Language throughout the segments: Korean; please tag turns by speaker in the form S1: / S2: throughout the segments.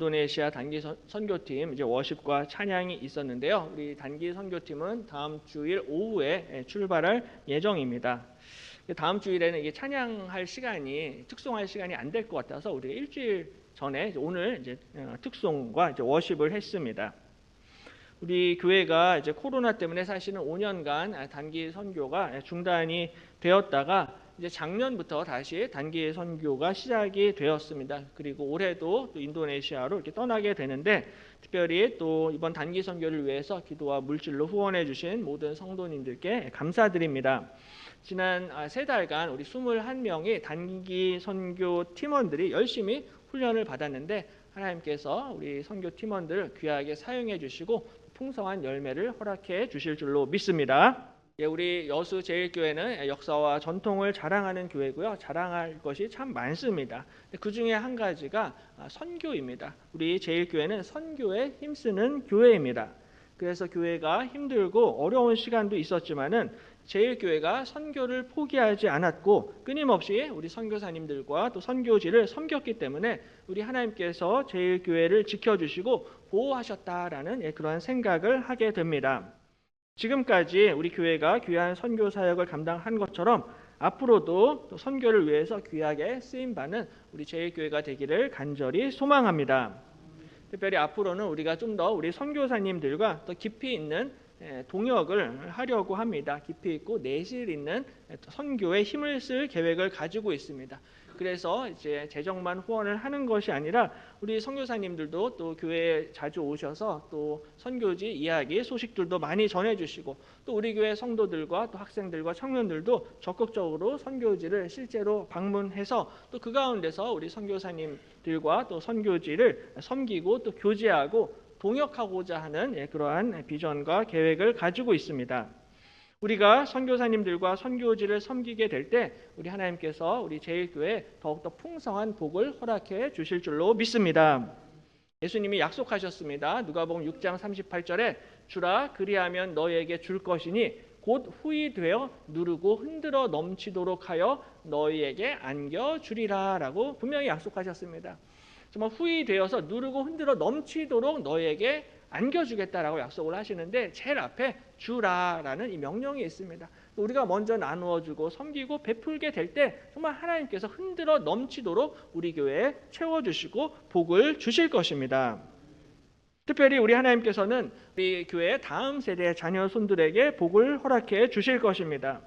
S1: 인도네시아 단기 선, 선교팀 이제 워십과 찬양이 있었는데요. 우리 단기 선교팀은 다음 주일 오후에 예, 출발할 예정입니다. 다음 주일에는 이게 찬양할 시간이 특송할 시간이 안 될 것 같아서 우리가 일주일 전에 오늘 이제 어, 특송과 이제 워십을 했습니다. 우리 교회가 이제 코로나 때문에 사실은 5년간 단기 선교가 중단이 되었다가 이제 작년부터 다시 단기 선교가 시작이 되었습니다. 그리고 올해도 또 인도네시아로 이렇게 떠나게 되는데 특별히 또 이번 단기 선교를 위해서 기도와 물질로 후원해 주신 모든 성도님들께 감사드립니다. 지난 아, 세 달간 우리 21명의 단기 선교 팀원들이 열심히 훈련을 받았는데 하나님께서 우리 선교 팀원들을 귀하게 사용해 주시고 풍성한 열매를 허락해 주실 줄로 믿습니다. 예, 우리 여수 제일교회는 역사와 전통을 자랑하는 교회고요. 자랑할 것이 참 많습니다. 그 중에 한 가지가 아, 선교입니다. 우리 제일교회는 선교에 힘쓰는 교회입니다. 그래서 교회가 힘들고 어려운 시간도 있었지만은 제일교회가 선교를 포기하지 않았고 끊임없이 우리 선교사님들과 또 선교지를 섬겼기 때문에 우리 하나님께서 제일교회를 지켜주시고 보호하셨다라는 예, 그러한 생각을 하게 됩니다. 지금까지 우리 교회가 귀한 선교 사역을 감당한 것처럼 앞으로도 또 선교를 위해서 귀하게 쓰임 받는 우리 제일교회가 되기를 간절히 소망합니다. 특별히 앞으로는 우리가 좀 더 우리 선교사님들과 더 깊이 있는 예, 동역을 하려고 합니다. 깊이 있고 내실 있는 선교에 힘을 쓸 계획을 가지고 있습니다. 그래서 이제 재정만 후원을 하는 것이 아니라 우리 선교사님들도 또 교회에 자주 오셔서 또 선교지 이야기 소식들도 많이 전해주시고 또 우리 교회 성도들과 또 학생들과 청년들도 적극적으로 선교지를 실제로 방문해서 또 그 가운데서 우리 선교사님들과 또 선교지를 섬기고 또 교제하고 동역하고자 하는 예, 그러한 비전과 계획을 가지고 있습니다. 우리가 선교사님들과 선교지를 섬기게 될 때 우리 하나님께서 우리 제일교회 더욱더 풍성한 복을 허락해 주실 줄로 믿습니다. 예수님이 약속하셨습니다. 누가복음 6장 38절에 주라 그리하면 너에게 줄 것이니 곧 후이 되어 누르고 흔들어 넘치도록 하여 너희에게 안겨 주리라라고 분명히 약속하셨습니다. 정말 후이 되어서 누르고 흔들어 넘치도록 너희에게 안겨주겠다라고 약속을 하시는데 제일 앞에 주라라는 이 명령이 있습니다. 우리가 먼저 나누어주고 섬기고 베풀게 될 때 정말 하나님께서 흔들어 넘치도록 우리 교회에 채워주시고 복을 주실 것입니다. 특별히 우리 하나님께서는 우리 교회 다음 세대 자녀 손들에게 복을 허락해 주실 것입니다.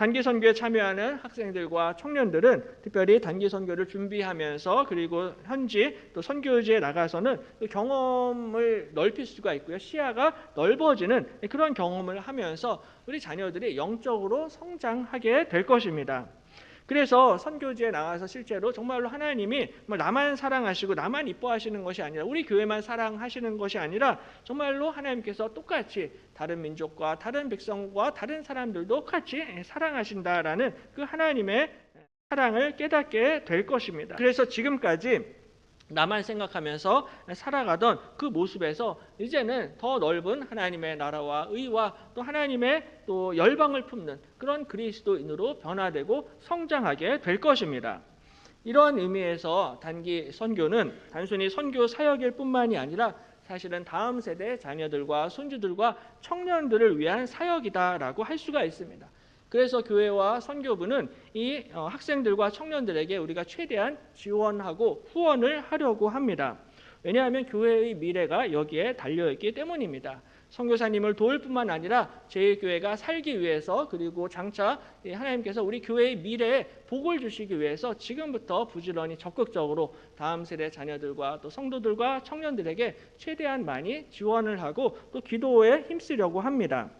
S1: 단기 선교에 참여하는 학생들과 청년들은 특별히 단기 선교를 준비하면서 그리고 현지 또 선교지에 나가서는 그 경험을 넓힐 수가 있고요. 시야가 넓어지는 그런 경험을 하면서 우리 자녀들이 영적으로 성장하게 될 것입니다. 그래서 선교지에 나가서 실제로 정말로 하나님이 뭐 나만 사랑하시고 나만 이뻐하시는 것이 아니라 우리 교회만 사랑하시는 것이 아니라 정말로 하나님께서 똑같이 다른 민족과 다른 백성과 다른 사람들도 같이 사랑하신다라는 그 하나님의 사랑을 깨닫게 될 것입니다. 그래서 지금까지 나만 생각하면서 살아가던 그 모습에서 이제는 더 넓은 하나님의 나라와 의와 또 하나님의 또 열방을 품는 그런 그리스도인으로 변화되고 성장하게 될 것입니다. 이러한 의미에서 단기 선교는 단순히 선교 사역일 뿐만이 아니라 사실은 다음 세대 자녀들과 손주들과 청년들을 위한 사역이다라고 할 수가 있습니다. 그래서 교회와 선교부는 이 어, 학생들과 청년들에게 우리가 최대한 지원하고 후원을 하려고 합니다. 왜냐하면 교회의 미래가 여기에 달려 있기 때문입니다. 선교사님을 도울 뿐만 아니라 제1교회가 살기 위해서 그리고 장차 하나님께서 우리 교회의 미래에 복을 주시기 위해서 지금부터 부지런히 적극적으로 다음 세대 자녀들과 또 성도들과 청년들에게 최대한 많이 지원을 하고 또 기도에 힘쓰려고 합니다.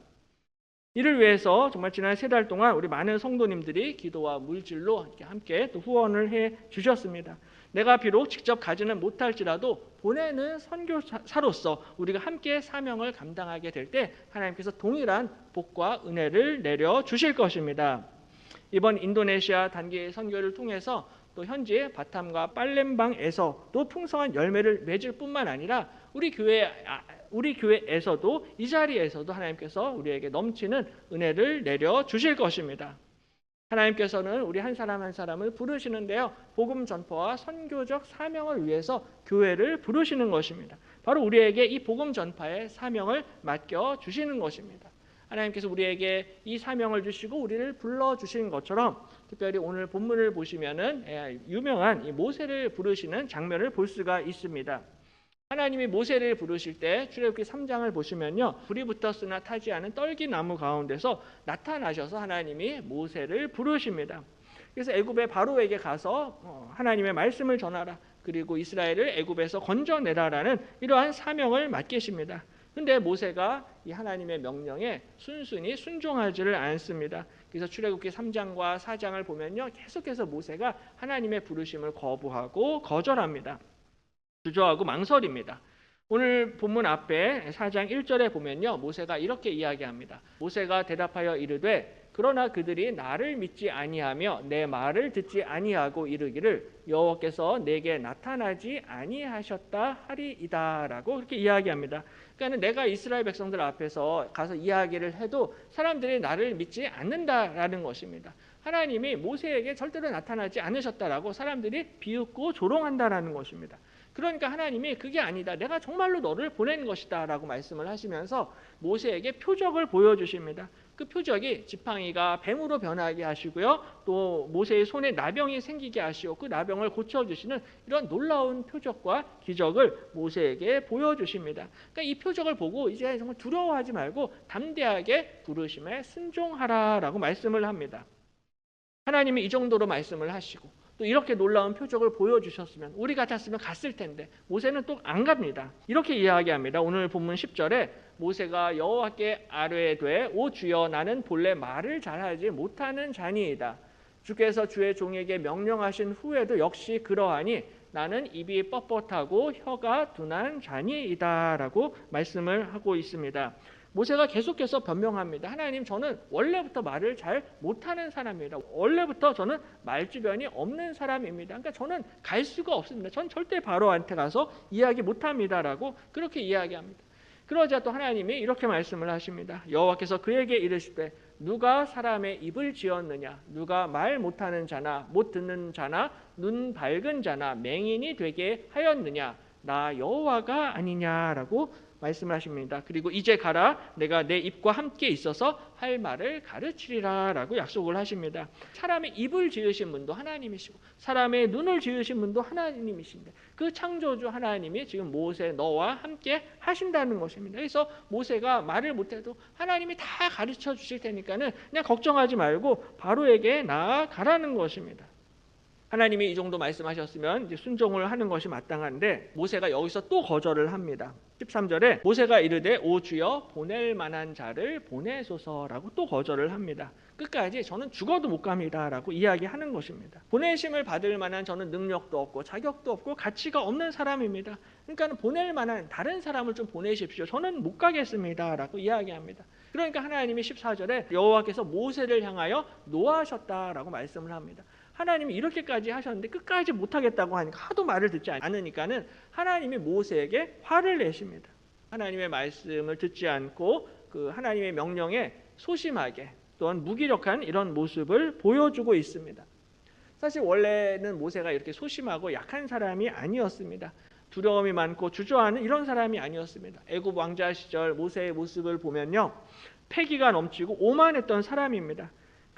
S1: 이를 위해서 정말 지난 세 달 동안 우리 많은 성도님들이 기도와 물질로 함께 또 후원을 해 주셨습니다. 내가 비록 직접 가지는 못할지라도 보내는 선교사로서 우리가 함께 사명을 감당하게 될 때 하나님께서 동일한 복과 은혜를 내려 주실 것입니다. 이번 인도네시아 단기 선교를 통해서 또 현지 바탐과 빨렘방에서도 풍성한 열매를 맺을 뿐만 아니라 우리 교회 아, 우리 교회에서도 이 자리에서도 하나님께서 우리에게 넘치는 은혜를 내려 주실 것입니다. 하나님께서는 우리 한 사람 한 사람을 부르시는데요. 복음 전파와 선교적 사명을 위해서 교회를 부르시는 것입니다. 바로 우리에게 이 복음 전파의 사명을 맡겨 주시는 것입니다. 하나님께서 우리에게 이 사명을 주시고 우리를 불러 주신 것처럼 특별히 오늘 본문을 보시면은 예, 유명한 모세를 부르시는 장면을 볼 수가 있습니다. 하나님이 모세를 부르실 때 출애굽기 3장을 보시면요. 불이 붙었으나 타지 않은 떨기 나무 가운데서 나타나셔서 하나님이 모세를 부르십니다. 그래서 애굽의 바로에게 가서 어, 하나님의 말씀을 전하라. 그리고 이스라엘을 애굽에서 건져내라라는 이러한 사명을 맡기십니다. 근데 모세가 이 하나님의 명령에 순순히 순종하지를 않습니다. 그래서 출애굽기 3장과 4장을 보면요. 계속해서 모세가 하나님의 부르심을 거부하고 거절합니다. 주저하고 망설입니다. 오늘 본문 앞에 4장 1절에 보면요. 모세가 이렇게 이야기합니다. 모세가 대답하여 이르되 그러나 그들이 나를 믿지 아니하며 내 말을 듣지 아니하고 이르기를 여호와께서 내게 나타나지 아니하셨다 하리이다라고 그렇게 이야기합니다. 그러니까 내가 이스라엘 백성들 앞에서 가서 이야기를 해도 사람들이 나를 믿지 않는다라는 것입니다. 하나님이 모세에게 절대로 나타나지 않으셨다라고 사람들이 비웃고 조롱한다라는 것입니다. 그러니까 하나님이 그게 아니다. 내가 정말로 너를 보낸 것이다 라고 말씀을 하시면서 모세에게 표적을 보여주십니다. 그 표적이 지팡이가 뱀으로 변하게 하시고요. 또 모세의 손에 나병이 생기게 하시고 그 나병을 고쳐주시는 이런 놀라운 표적과 기적을 모세에게 보여주십니다. 그러니까 이 표적을 보고 이제 정말 두려워하지 말고 담대하게 부르심에 순종하라 라고 말씀을 합니다. 하나님이 이 정도로 말씀을 하시고 또 이렇게 놀라운 표적을 보여주셨으면 우리 같았으면 갔을 텐데 모세는 또 안 갑니다. 이렇게 이야기합니다. 오늘 본문 10절에 모세가 여호와께 아뢰되 오 주여 나는 본래 말을 잘하지 못하는 자니이다. 주께서 주의 종에게 명령하신 후에도 역시 그러하니 나는 입이 뻣뻣하고 혀가 둔한 자니이다라고 말씀을 하고 있습니다. 모세가 계속해서 변명합니다. 하나님 저는 원래부터 말을 잘 못하는 사람입니다. 원래부터 저는 말주변이 없는 사람입니다. 그러니까 저는 갈 수가 없습니다. 전 절대 바로한테 가서 이야기 못합니다라고 그렇게 이야기합니다. 그러자 또 하나님이 이렇게 말씀을 하십니다. 여호와께서 그에게 이르시되 누가 사람의 입을 지었느냐 누가 말 못하는 자나 못 듣는 자나 눈 밝은 자나 맹인이 되게 하였느냐 나 여호와가 아니냐라고 말씀을 하십니다. 그리고 이제 가라 내가 내 입과 함께 있어서 할 말을 가르치리라라고 약속을 하십니다. 사람의 입을 지으신 분도 하나님이시고 사람의 눈을 지으신 분도 하나님이신데 그 창조주 하나님이 지금 모세 너와 함께 하신다는 것입니다. 그래서 모세가 말을 못해도 하나님이 다 가르쳐 주실 테니까는 그냥 걱정하지 말고 바로에게 나아가라는 것입니다. 하나님이 이 정도 말씀하셨으면 이제 순종을 하는 것이 마땅한데 모세가 여기서 또 거절을 합니다. 13절에 모세가 이르되 오 주여 보낼 만한 자를 보내소서라고 또 거절을 합니다. 끝까지 저는 죽어도 못 갑니다라고 이야기하는 것입니다. 보내심을 받을 만한 저는 능력도 없고 자격도 없고 가치가 없는 사람입니다. 그러니까 보낼 만한 다른 사람을 좀 보내십시오. 저는 못 가겠습니다라고 이야기합니다. 그러니까 하나님이 14절에 여호와께서 모세를 향하여 노하셨다라고 말씀을 합니다. 하나님이 이렇게까지 하셨는데 끝까지 못하겠다고 하니까 하도 말을 듣지 않으니까는 하나님이 모세에게 화를 내십니다. 하나님의 말씀을 듣지 않고 그 하나님의 명령에 소심하게 또한 무기력한 이런 모습을 보여주고 있습니다. 사실 원래는 모세가 이렇게 소심하고 약한 사람이 아니었습니다. 두려움이 많고 주저하는 이런 사람이 아니었습니다. 애굽 왕자 시절 모세의 모습을 보면요. 패기가 넘치고 오만했던 사람입니다.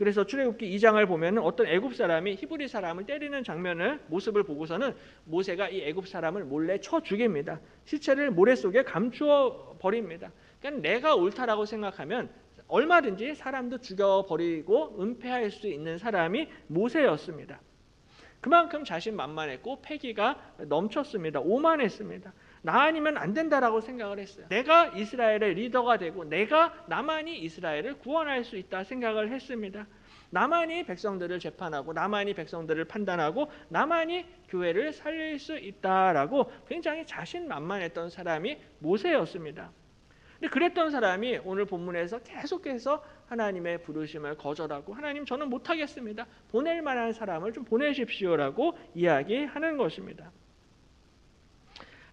S1: 그래서 출애굽기 2장을 보면 어떤 애굽 사람이 히브리 사람을 때리는 장면을 모습을 보고서는 모세가 이 애굽 사람을 몰래 쳐 죽입니다. 시체를 모래 속에 감추어 버립니다. 그러니까 내가 옳다라고 생각하면 얼마든지 사람도 죽여 버리고 은폐할 수 있는 사람이 모세였습니다. 그만큼 자신만만했고 패기가 넘쳤습니다. 오만했습니다. 나 아니면 안 된다라고 생각을 했어요. 내가 이스라엘의 리더가 되고 내가 나만이 이스라엘을 구원할 수 있다 생각을 했습니다. 나만이 백성들을 재판하고 나만이 백성들을 판단하고 나만이 교회를 살릴 수 있다라고 굉장히 자신만만했던 사람이 모세였습니다. 근데 그랬던 사람이 오늘 본문에서 계속해서 하나님의 부르심을 거절하고 하나님 저는 못하겠습니다. 보낼 만한 사람을 좀 보내십시오라고 이야기하는 것입니다.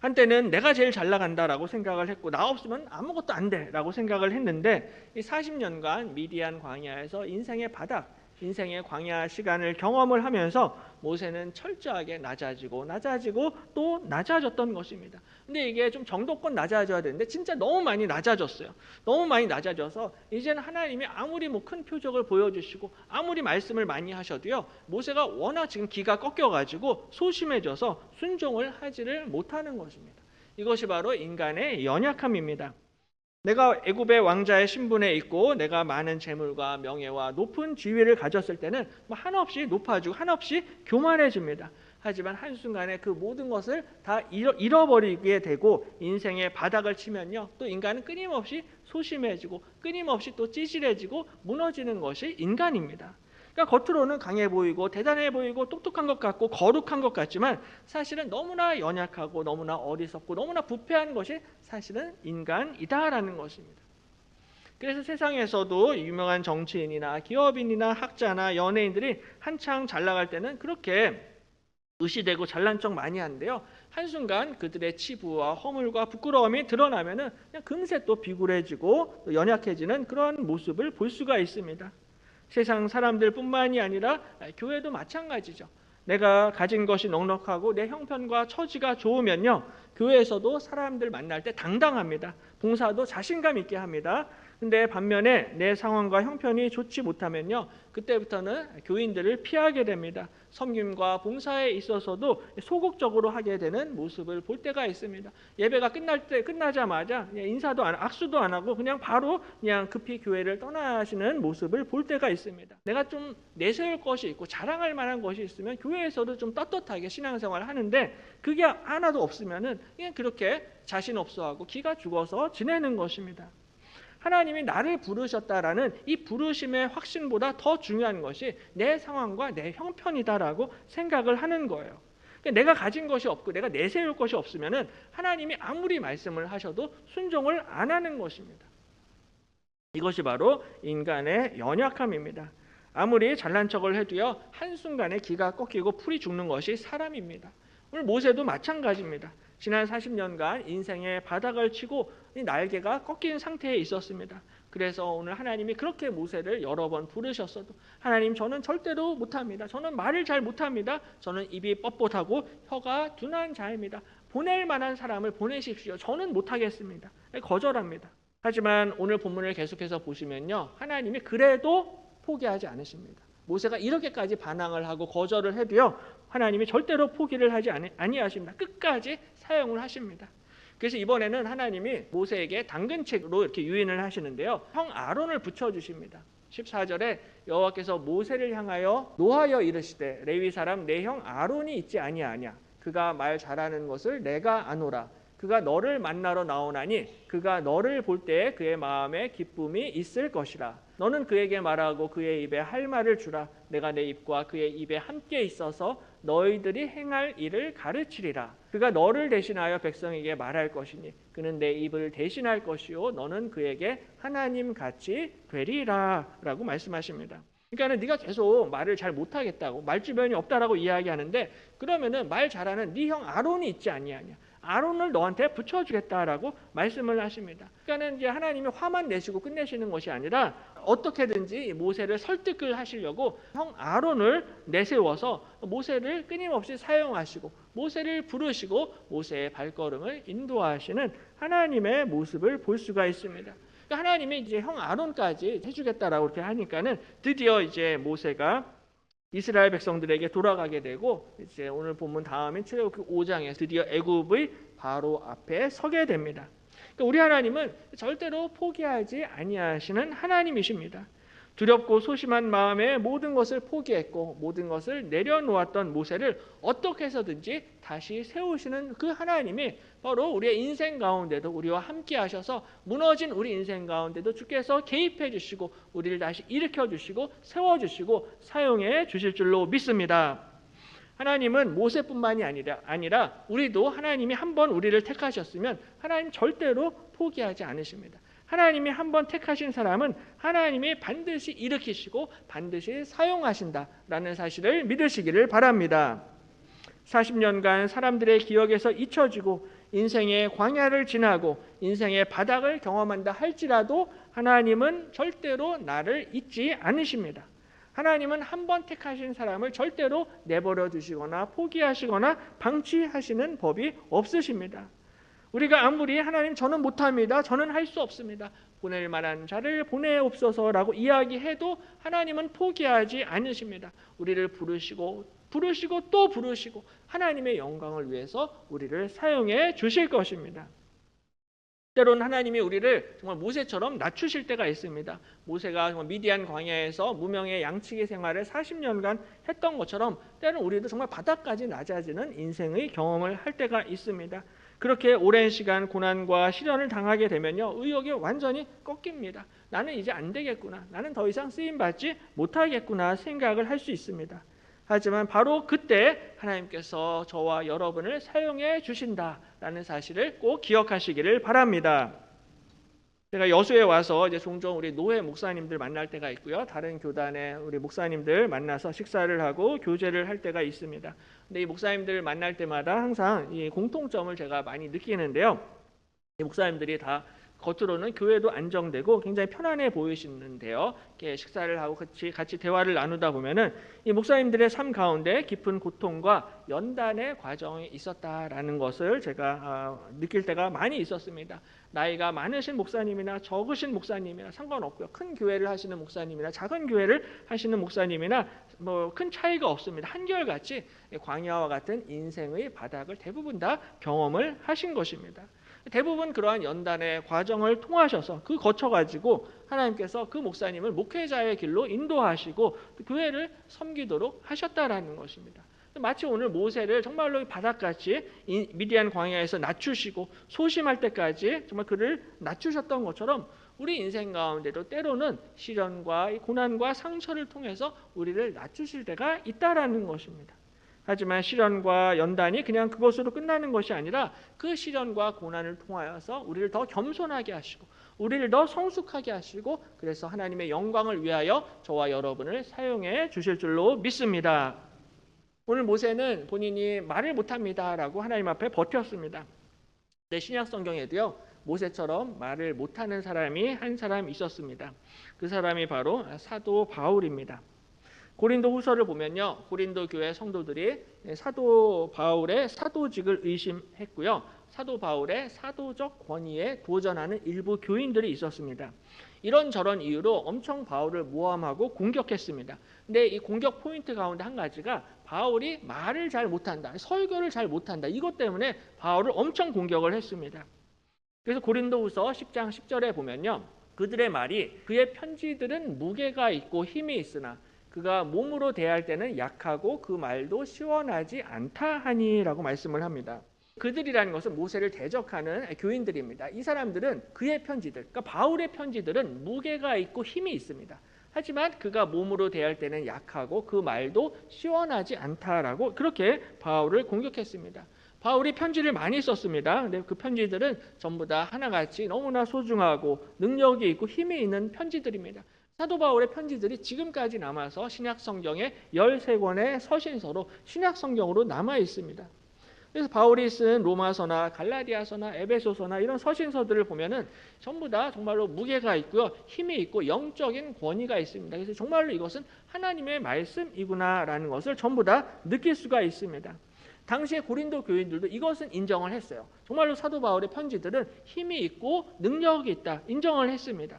S1: 한때는 내가 제일 잘 나간다라고 생각을 했고 나 없으면 아무것도 안 돼라고 생각을 했는데 이 40년간 미디안 광야에서 인생의 바닥 인생의 광야 시간을 경험을 하면서 모세는 철저하게 낮아지고 낮아지고 또 낮아졌던 것입니다. 근데 이게 좀 정도껏 낮아져야 되는데 진짜 너무 많이 낮아졌어요. 너무 많이 낮아져서 이제는 하나님이 아무리 뭐 큰 표적을 보여주시고 아무리 말씀을 많이 하셔도요 모세가 워낙 지금 기가 꺾여가지고 소심해져서 순종을 하지를 못하는 것입니다. 이것이 바로 인간의 연약함입니다. 내가 애굽의 왕자의 신분에 있고 내가 많은 재물과 명예와 높은 지위를 가졌을 때는 뭐 한없이 높아지고 한없이 교만해집니다. 하지만 한순간에 그 모든 것을 다 잃어, 버리게 되고 인생의 바닥을 치면요. 또 인간은 끊임없이 소심해지고 끊임없이 또 찌질해지고 무너지는 것이 인간입니다. 그러니까 겉으로는 강해 보이고 대단해 보이고 똑똑한 것 같고 거룩한 것 같지만 사실은 너무나 연약하고 너무나 어리석고 너무나 부패한 것이 사실은 인간이다라는 것입니다. 그래서 세상에서도 유명한 정치인이나 기업인이나 학자나 연예인들이 한창 잘 나갈 때는 그렇게 의시되고 잘난 척 많이 하는데요. 한순간 그들의 치부와 허물과 부끄러움이 드러나면은 그냥 금세 또 비굴해지고 또 연약해지는 그런 모습을 볼 수가 있습니다. 세상 사람들뿐만이 아니라 교회도 마찬가지죠. 내가 가진 것이 넉넉하고 내 형편과 처지가 좋으면요. 교회에서도 사람들 만날 때 당당합니다. 봉사도 자신감 있게 합니다. 근데 반면에 내 상황과 형편이 좋지 못하면요. 그때부터는 교인들을 피하게 됩니다. 섬김과 봉사에 있어서도 소극적으로 하게 되는 모습을 볼 때가 있습니다. 예배가 끝날 때 끝나자마자 인사도 안 악수도 안 하고 그냥 바로 그냥 급히 교회를 떠나시는 모습을 볼 때가 있습니다. 내가 좀 내세울 것이 있고 자랑할 만한 것이 있으면 교회에서도 좀 떳떳하게 신앙생활을 하는데 그게 하나도 없으면은 그냥 그렇게 자신 없어하고 기가 죽어서 지내는 것입니다. 하나님이 나를 부르셨다라는 이 부르심의 확신보다 더 중요한 것이 내 상황과 내 형편이다라고 생각을 하는 거예요. 그러니까 내가 가진 것이 없고 내가 내세울 것이 없으면은 하나님이 아무리 말씀을 하셔도 순종을 안 하는 것입니다. 이것이 바로 인간의 연약함입니다. 아무리 잘난 척을 해도요 한순간에 기가 꺾이고 풀이 죽는 것이 사람입니다. 오늘 모세도 마찬가지입니다. 지난 40년간 인생의 바닥을 치고 날개가 꺾인 상태에 있었습니다. 그래서 오늘 하나님이 그렇게 모세를 여러 번 부르셨어도 하나님 저는 절대로 못합니다. 저는 말을 잘 못합니다. 저는 입이 뻣뻣하고 혀가 둔한 자입니다. 보낼 만한 사람을 보내십시오. 저는 못하겠습니다. 거절합니다. 하지만 오늘 본문을 계속해서 보시면요. 하나님이 그래도 포기하지 않으십니다. 모세가 이렇게까지 반항을 하고 거절을 해도요. 하나님이 절대로 포기를 하지 아니하십니다. 끝까지 사용을 하십니다. 그래서 이번에는 하나님이 모세에게 당근책으로 이렇게 유인을 하시는데요. 형 아론을 붙여 주십니다. 14절에 여호와께서 모세를 향하여 노하여 이르시되 레위 사람 내 형 아론이 있지 아니하냐 그가 말 잘하는 것을 내가 아노라 그가 너를 만나러 나오나니 그가 너를 볼 때에 그의 마음에 기쁨이 있을 것이라 너는 그에게 말하고 그의 입에 할 말을 주라 내가 내 입과 그의 입에 함께 있어서 너희들이 행할 일을 가르치리라. 그가 너를 대신하여 백성에게 말할 것이니 그는 내 입을 대신할 것이요 너는 그에게 하나님 같이 되리라라고 말씀하십니다. 그러니까는 네가 계속 말을 잘 못하겠다고 말 주변이 없다라고 이야기하는데 그러면은 말 잘하는 네 형 아론이 있지 아니하냐. 아론을 너한테 붙여주겠다라고 말씀을 하십니다. 그러니까는 이제 하나님이 화만 내시고 끝내시는 것이 아니라 어떻게든지 모세를 설득을 하시려고 형 아론을 내세워서 모세를 끊임없이 사용하시고 모세를 부르시고 모세의 발걸음을 인도하시는 하나님의 모습을 볼 수가 있습니다. 그러니까 하나님이 이제 형 아론까지 해주겠다라고 이렇게 하니까는 드디어 이제 모세가 이스라엘 백성들에게 돌아가게 되고 이제 오늘 본문 다음인 출애굽기 5장에 드디어 애굽의 바로 앞에 서게 됩니다. 그러니까 우리 하나님은 절대로 포기하지 아니하시는 하나님이십니다. 두렵고 소심한 마음에 모든 것을 포기했고 모든 것을 내려놓았던 모세를 어떻게 해서든지 다시 세우시는 그 하나님이 바로 우리의 인생 가운데도 우리와 함께 하셔서 무너진 우리 인생 가운데도 주께서 개입해 주시고 우리를 다시 일으켜 주시고 세워 주시고 사용해 주실 줄로 믿습니다. 하나님은 모세뿐만이 아니라 아니라 우리도 하나님이 한번 우리를 택하셨으면 하나님 절대로 포기하지 않으십니다. 하나님이 한번 택하신 사람은 하나님이 반드시 일으키시고 반드시 사용하신다라는 사실을 믿으시기를 바랍니다. 40년간 사람들의 기억에서 잊혀지고 인생의 광야를 지나고 인생의 바닥을 경험한다 할지라도 하나님은 절대로 나를 잊지 않으십니다. 하나님은 한 번 택하신 사람을 절대로 내버려 두시거나 포기하시거나 방치하시는 법이 없으십니다. 우리가 아무리 하나님 저는 못합니다. 저는 할 수 없습니다. 보낼 만한 자를 보내옵소서라고 이야기해도 하나님은 포기하지 않으십니다. 우리를 부르시고 부르시고 또 부르시고 하나님의 영광을 위해서 우리를 사용해 주실 것입니다. 때로는 하나님이 우리를 정말 모세처럼 낮추실 때가 있습니다. 모세가 미디안 광야에서 무명의 양치기 생활을 40년간 했던 것처럼 때로는 우리도 정말 바닥까지 낮아지는 인생의 경험을 할 때가 있습니다. 그렇게 오랜 시간 고난과 시련을 당하게 되면요 의욕이 완전히 꺾입니다. 나는 이제 안 되겠구나. 나는 더 이상 쓰임 받지 못하겠구나 생각을 할 수 있습니다. 하지만 바로 그때 하나님께서 저와 여러분을 사용해 주신다라는 사실을 꼭 기억하시기를 바랍니다. 제가 여수에 와서 이제 종종 우리 노회 목사님들 만날 때가 있고요. 다른 교단의 우리 목사님들 만나서 식사를 하고 교제를 할 때가 있습니다. 근데 이 목사님들 만날 때마다 항상 이 공통점을 제가 많이 느끼는데요. 이 목사님들이 다 겉으로는 교회도 안정되고 굉장히 편안해 보이시는데요. 이렇게 식사를 하고 같이 같이 대화를 나누다 보면은 이 목사님들의 삶 가운데 깊은 고통과 연단의 과정이 있었다라는 것을 제가 아, 느낄 때가 많이 있었습니다. 나이가 많으신 목사님이나 적으신 목사님이나 상관없고요. 큰 교회를 하시는 목사님이나 작은 교회를 하시는 목사님이나 뭐 큰 차이가 없습니다. 한결같이 광야와 같은 인생의 바닥을 대부분 다 경험을 하신 것입니다. 대부분 그러한 연단의 과정을 통하셔서 그 거쳐가지고 하나님께서 그 목사님을 목회자의 길로 인도하시고 교회를 섬기도록 하셨다라는 것입니다. 마치 오늘 모세를 정말로 바닥같이 미디안 광야에서 낮추시고 소심할 때까지 정말 그를 낮추셨던 것처럼 우리 인생 가운데도 때로는 시련과 고난과 상처를 통해서 우리를 낮추실 때가 있다라는 것입니다. 하지만 시련과 연단이 그냥 그것으로 끝나는 것이 아니라 그 시련과 고난을 통하여서 우리를 더 겸손하게 하시고 우리를 더 성숙하게 하시고 그래서 하나님의 영광을 위하여 저와 여러분을 사용해 주실 줄로 믿습니다. 오늘 모세는 본인이 말을 못합니다라고 하나님 앞에 버텼습니다. 내 신약 성경에도요 모세처럼 말을 못하는 사람이 한 사람 있었습니다. 그 사람이 바로 사도 바울입니다. 고린도 후서를 보면요. 고린도 교회 성도들이 사도 바울의 사도직을 의심했고요. 사도 바울의 사도적 권위에 도전하는 일부 교인들이 있었습니다. 이런저런 이유로 엄청 바울을 모함하고 공격했습니다. 근데 이 공격 포인트 가운데 한 가지가 바울이 말을 잘 못한다. 설교를 잘 못한다. 이것 때문에 바울을 엄청 공격을 했습니다. 그래서 고린도 후서 10장 10절에 보면요. 그들의 말이 그의 편지들은 무게가 있고 힘이 있으나 그가 몸으로 대할 때는 약하고 그 말도 시원하지 않다 하니라고 말씀을 합니다. 그들이라는 것은 모세를 대적하는 교인들입니다. 이 사람들은 그의 편지들, 그러니까 바울의 편지들은 무게가 있고 힘이 있습니다. 하지만 그가 몸으로 대할 때는 약하고 그 말도 시원하지 않다라고 그렇게 바울을 공격했습니다. 바울이 편지를 많이 썼습니다. 근데 그 편지들은 전부 다 하나같이 너무나 소중하고 능력이 있고 힘이 있는 편지들입니다. 사도 바울의 편지들이 지금까지 남아서 신약 성경의 13권의 서신서로 신약 성경으로 남아 있습니다. 그래서 바울이 쓴 로마서나 갈라디아서나 에베소서나 이런 서신서들을 보면은 전부 다 정말로 무게가 있고요. 힘이 있고 영적인 권위가 있습니다. 그래서 정말로 이것은 하나님의 말씀이구나라는 것을 전부 다 느낄 수가 있습니다. 당시에 고린도 교인들도 이것은 인정을 했어요. 정말로 사도 바울의 편지들은 힘이 있고 능력이 있다. 인정을 했습니다.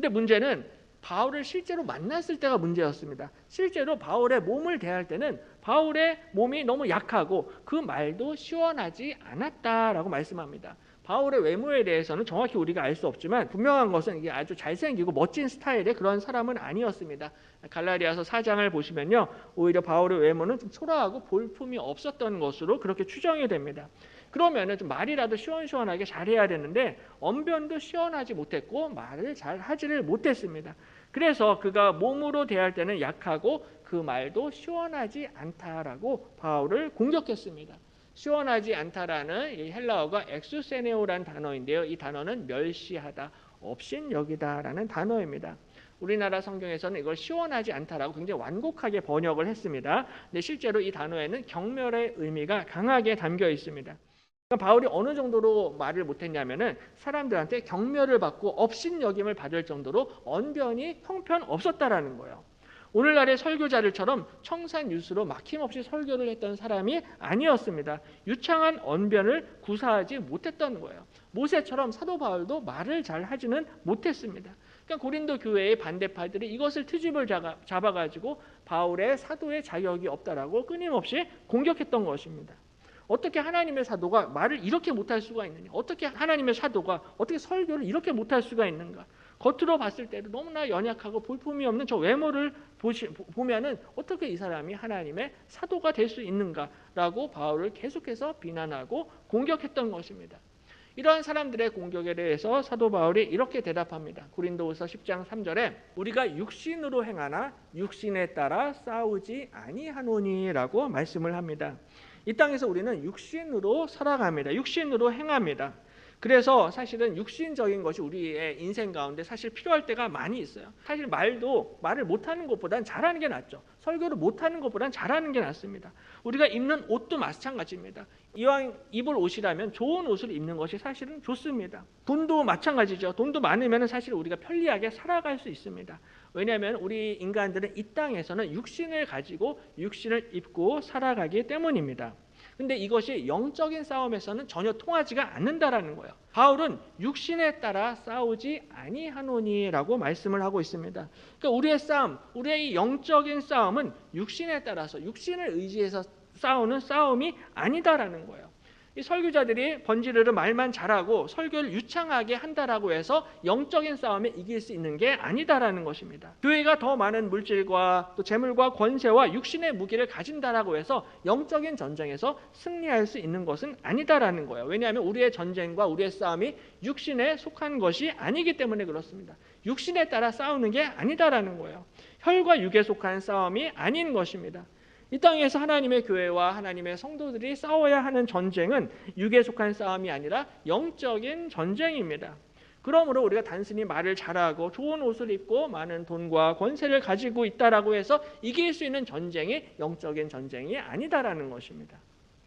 S1: 근데 문제는 바울을 실제로 만났을 때가 문제였습니다. 실제로 바울의 몸을 대할 때는 바울의 몸이 너무 약하고 그 말도 시원하지 않았다라고 말씀합니다. 바울의 외모에 대해서는 정확히 우리가 알 수 없지만 분명한 것은 이게 아주 잘생기고 멋진 스타일의 그런 사람은 아니었습니다. 갈라디아서 4장을 보시면요. 오히려 바울의 외모는 좀 초라하고 볼품이 없었던 것으로 그렇게 추정이 됩니다. 그러면은 좀 말이라도 시원시원하게 잘해야 되는데 언변도 시원하지 못했고 말을 잘 하지를 못했습니다. 그래서 그가 몸으로 대할 때는 약하고 그 말도 시원하지 않다라고 바울을 공격했습니다. 시원하지 않다라는 이 헬라어가 엑수세네오라는 단어인데요. 이 단어는 멸시하다, 업신여기다라는 단어입니다. 우리나라 성경에서는 이걸 시원하지 않다라고 굉장히 완곡하게 번역을 했습니다. 근데 실제로 이 단어에는 경멸의 의미가 강하게 담겨 있습니다. 그러니까 바울이 어느 정도로 말을 못했냐면은 사람들한테 경멸을 받고 업신 여김을 받을 정도로 언변이 형편 없었다라는 거예요. 오늘날의 설교자들처럼 청산유수로 막힘없이 설교를 했던 사람이 아니었습니다. 유창한 언변을 구사하지 못했던 거예요. 모세처럼 사도 바울도 말을 잘 하지는 못했습니다. 그러니까 고린도 교회의 반대파들이 이것을 트집을 잡아 가지고 바울의 사도의 자격이 없다라고 끊임없이 공격했던 것입니다. 어떻게 하나님의 사도가 말을 이렇게 못할 수가 있느냐? 어떻게 하나님의 사도가 어떻게 설교를 이렇게 못할 수가 있는가? 겉으로 봤을 때도 너무나 연약하고 볼품이 없는 저 외모를 보시, 보면은 어떻게 이 사람이 하나님의 사도가 될 수 있는가라고 바울을 계속해서 비난하고 공격했던 것입니다. 이러한 사람들의 공격에 대해서 사도 바울이 이렇게 대답합니다. 고린도후서 10장 3절에 우리가 육신으로 행하나 육신에 따라 싸우지 아니하노니라고 말씀을 합니다. 이 땅에서 우리는 육신으로 살아갑니다. 육신으로 행합니다. 그래서 사실은 육신적인 것이 우리의 인생 가운데 사실 필요할 때가 많이 있어요. 사실 말도 말을 못하는 것보단 잘하는 게 낫죠. 설교를 못하는 것보단 잘하는 게 낫습니다. 우리가 입는 옷도 마찬가지입니다. 이왕 입을 옷이라면 좋은 옷을 입는 것이 사실은 좋습니다. 돈도 마찬가지죠. 돈도 많으면 사실 우리가 편리하게 살아갈 수 있습니다. 왜냐하면 우리 인간들은 이 땅에서는 육신을 가지고 육신을 입고 살아가기 때문입니다. 근데 이것이 영적인 싸움에서는 전혀 통하지가 않는다라는 거예요. 바울은 육신에 따라 싸우지 아니하노니라고 말씀을 하고 있습니다. 그러니까 우리의 싸움, 우리의 영적인 싸움은 육신에 따라서 육신을 의지해서 싸우는 싸움이 아니다라는 거예요. 이 설교자들이 번지르르 말만 잘하고 설교를 유창하게 한다라고 해서 영적인 싸움에 이길 수 있는 게 아니다라는 것입니다. 교회가 더 많은 물질과 또 재물과 권세와 육신의 무기를 가진다라고 해서 영적인 전쟁에서 승리할 수 있는 것은 아니다라는 거예요. 왜냐하면 우리의 전쟁과 우리의 싸움이 육신에 속한 것이 아니기 때문에 그렇습니다. 육신에 따라 싸우는 게 아니다라는 거예요. 혈과 육에 속한 싸움이 아닌 것입니다. 이 땅에서 하나님의 교회와 하나님의 성도들이 싸워야 하는 전쟁은 육에 속한 싸움이 아니라 영적인 전쟁입니다. 그러므로 우리가 단순히 말을 잘하고 좋은 옷을 입고 많은 돈과 권세를 가지고 있다라고 해서 이길 수 있는 전쟁이 영적인 전쟁이 아니다라는 것입니다.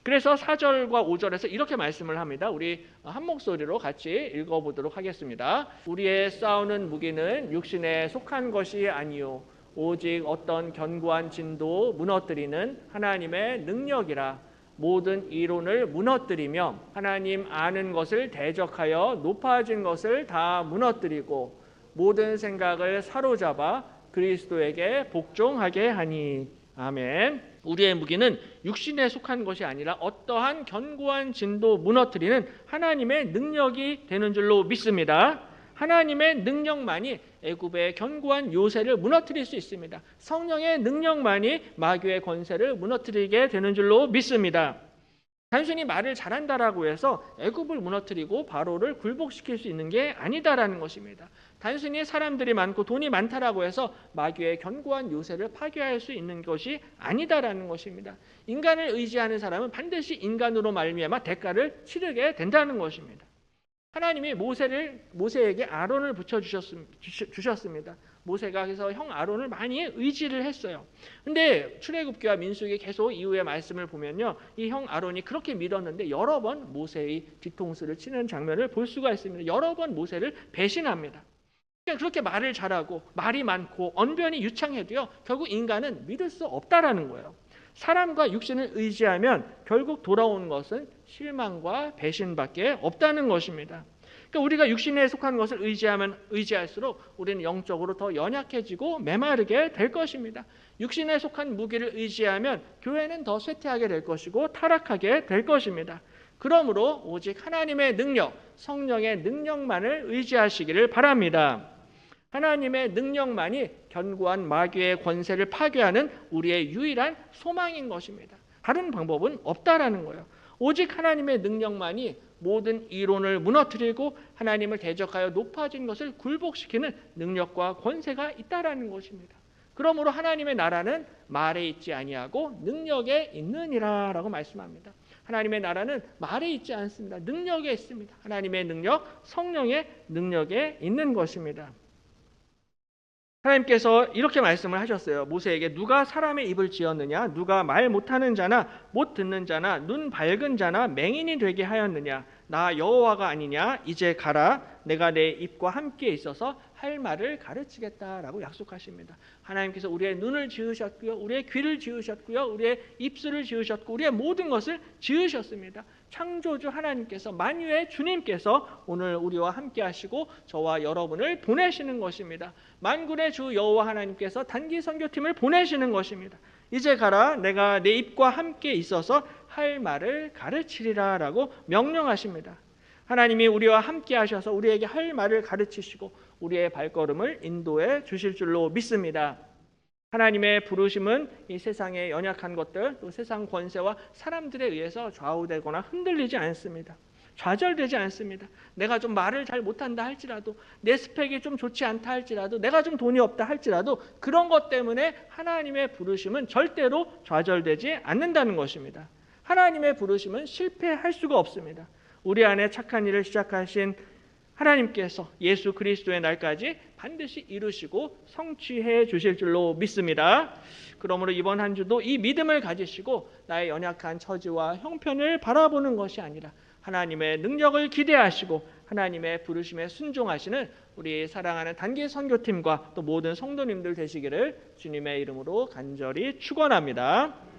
S1: 그래서 4절과 5절에서 이렇게 말씀을 합니다. 우리 한 목소리로 같이 읽어보도록 하겠습니다. 우리의 싸우는 무기는 육신에 속한 것이 아니요 오직 어떤 견고한 진도 무너뜨리는 하나님의 능력이라 모든 이론을 무너뜨리며 하나님 아는 것을 대적하여 높아진 것을 다 무너뜨리고 모든 생각을 사로잡아 그리스도에게 복종하게 하니 아멘. 우리의 무기는 육신에 속한 것이 아니라 어떠한 견고한 진도 무너뜨리는 하나님의 능력이 되는 줄로 믿습니다. 하나님의 능력만이 애굽의 견고한 요새를 무너뜨릴 수 있습니다. 성령의 능력만이 마귀의 권세를 무너뜨리게 되는 줄로 믿습니다. 단순히 말을 잘한다라고 해서 애굽을 무너뜨리고 바로를 굴복시킬 수 있는 게 아니다라는 것입니다. 단순히 사람들이 많고 돈이 많다라고 해서 마귀의 견고한 요새를 파괴할 수 있는 것이 아니다라는 것입니다. 인간을 의지하는 사람은 반드시 인간으로 말미암아 대가를 치르게 된다는 것입니다. 하나님이 모세를 모세에게 아론을 붙여 주셨습니다. 모세가 그래서 형 아론을 많이 의지를 했어요. 근데 출애굽기와 민수기 계속 이후의 말씀을 보면요. 이 형 아론이 그렇게 믿었는데 여러 번 모세의 뒤통수를 치는 장면을 볼 수가 있습니다. 여러 번 모세를 배신합니다. 그렇게 말을 잘하고 말이 많고 언변이 유창해도요. 결국 인간은 믿을 수 없다라는 거예요. 사람과 육신을 의지하면 결국 돌아오는 것은 실망과 배신밖에 없다는 것입니다. 그러니까 우리가 육신에 속한 것을 의지하면 의지할수록 우리는 영적으로 더 연약해지고 메마르게 될 것입니다. 육신에 속한 무기를 의지하면 교회는 더 쇠퇴하게 될 것이고 타락하게 될 것입니다. 그러므로 오직 하나님의 능력, 성령의 능력만을 의지하시기를 바랍니다. 하나님의 능력만이 견고한 마귀의 권세를 파괴하는 우리의 유일한 소망인 것입니다. 다른 방법은 없다라는 거예요. 오직 하나님의 능력만이 모든 이론을 무너뜨리고 하나님을 대적하여 높아진 것을 굴복시키는 능력과 권세가 있다라는 것입니다. 그러므로 하나님의 나라는 말에 있지 아니하고 능력에 있느니라라고 말씀합니다. 하나님의 나라는 말에 있지 않습니다. 능력에 있습니다. 하나님의 능력, 성령의 능력에 있는 것입니다. 하나님께서 이렇게 말씀을 하셨어요. 모세에게 누가 사람의 입을 지었느냐? 누가 말 못하는 자나 못 듣는 자나 눈 밝은 자나 맹인이 되게 하였느냐? 나 여호와가 아니냐 이제 가라 내가 내 입과 함께 있어서 할 말을 가르치겠다라고 약속하십니다. 하나님께서 우리의 눈을 지으셨고요. 우리의 귀를 지으셨고요. 우리의 입술을 지으셨고 우리의 모든 것을 지으셨습니다. 창조주 하나님께서 만유의 주님께서 오늘 우리와 함께 하시고 저와 여러분을 보내시는 것입니다. 만군의 주 여호와 하나님께서 단기 선교팀을 보내시는 것입니다. 이제 가라 내가 내 입과 함께 있어서 할 말을 가르치리라 라고 명령하십니다. 하나님이 우리와 함께 하셔서 우리에게 할 말을 가르치시고 우리의 발걸음을 인도해 주실 줄로 믿습니다. 하나님의 부르심은 이 세상의 연약한 것들, 또 세상 권세와 사람들에 의해서 좌우되거나 흔들리지 않습니다. 좌절되지 않습니다. 내가 좀 말을 잘 못한다 할지라도 내 스펙이 좀 좋지 않다 할지라도 내가 좀 돈이 없다 할지라도 그런 것 때문에 하나님의 부르심은 절대로 좌절되지 않는다는 것입니다. 하나님의 부르심은 실패할 수가 없습니다. 우리 안에 착한 일을 시작하신 하나님께서 예수 그리스도의 날까지 반드시 이루시고 성취해 주실 줄로 믿습니다. 그러므로 이번 한 주도 이 믿음을 가지시고 나의 연약한 처지와 형편을 바라보는 것이 아니라 하나님의 능력을 기대하시고 하나님의 부르심에 순종하시는 우리 사랑하는 단기 선교팀과 또 모든 성도님들 되시기를 주님의 이름으로 간절히 축원합니다.